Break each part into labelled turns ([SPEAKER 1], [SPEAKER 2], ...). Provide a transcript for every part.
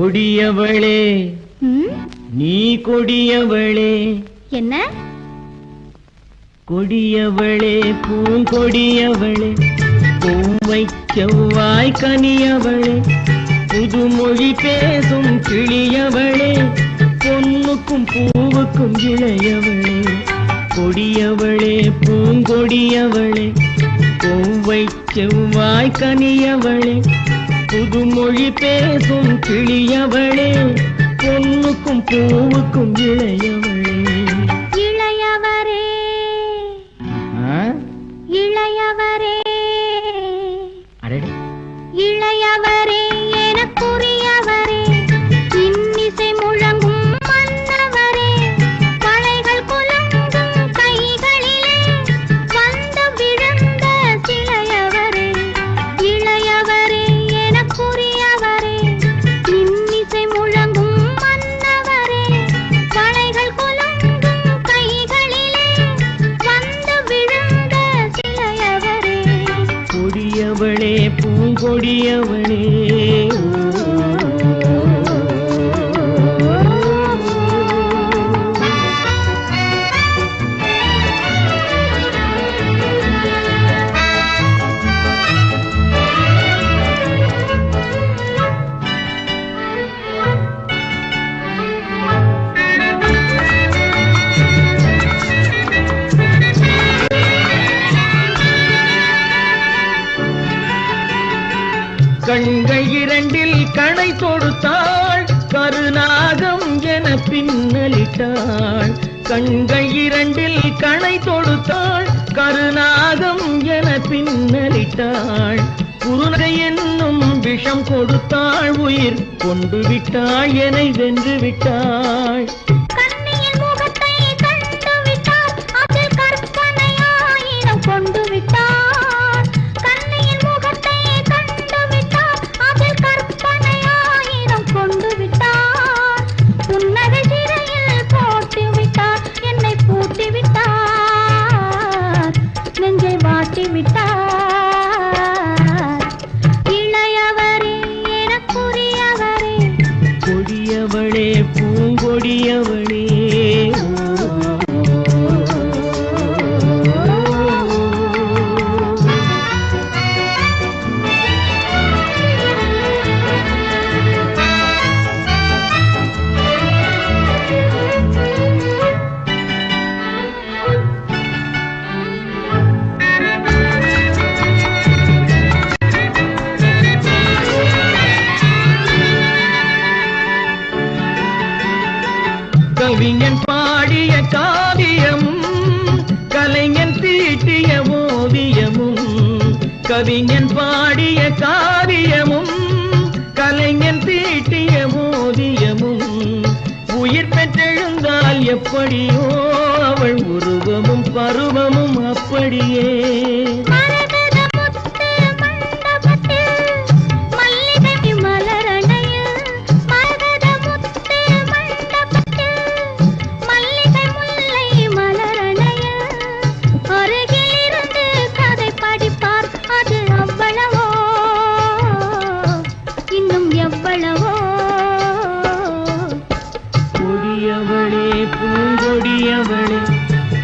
[SPEAKER 1] கொடியவளே. நீ கொடியவளே.
[SPEAKER 2] என்ன?
[SPEAKER 1] கொடியவளே பூங்கொடியவளே பூவை செவ்வாய் கனியவளே. புதுமொழி பேசும் கிளியவளே. பொன்னுக்கும் பூவுக்கும் இளையவளே. கொடியவளே பூங்கொடியவளே பூவை செவ்வாய் கனியவளே. புதுமொழி பேசும் கிளியவளே பொண்ணுக்கும் பூவுக்கும் இளையவள். கொடியவளே. பூங்கொடியவளே கண்கள் இரண்டில் கணை தொடுத்தாள். கருநாகம் என பின்னலிட்டாள். கண்கள் இரண்டில் கணை தொடுத்தாள். கருநாகம் என பின்னலிட்டாள். குருநகை என்னும் விஷம் கொடுத்தாள். உயிர் கொண்டு விட்டாள். என வென்று விட்டாள்.
[SPEAKER 2] விட்டார். இளையவரே எனக்குரியவரே.
[SPEAKER 1] கொடியவளே பூங்கொடியவளே. கவிஞன் பாடிய காவியமும் கலைஞன் தீட்டிய மோதியமும் உயிர் பெற்றெழுந்தால் எப்படியோ அவள் உருவமும் பருவமும் அப்படியே.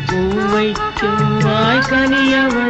[SPEAKER 1] பூவை செவ்வாய் கனியவளே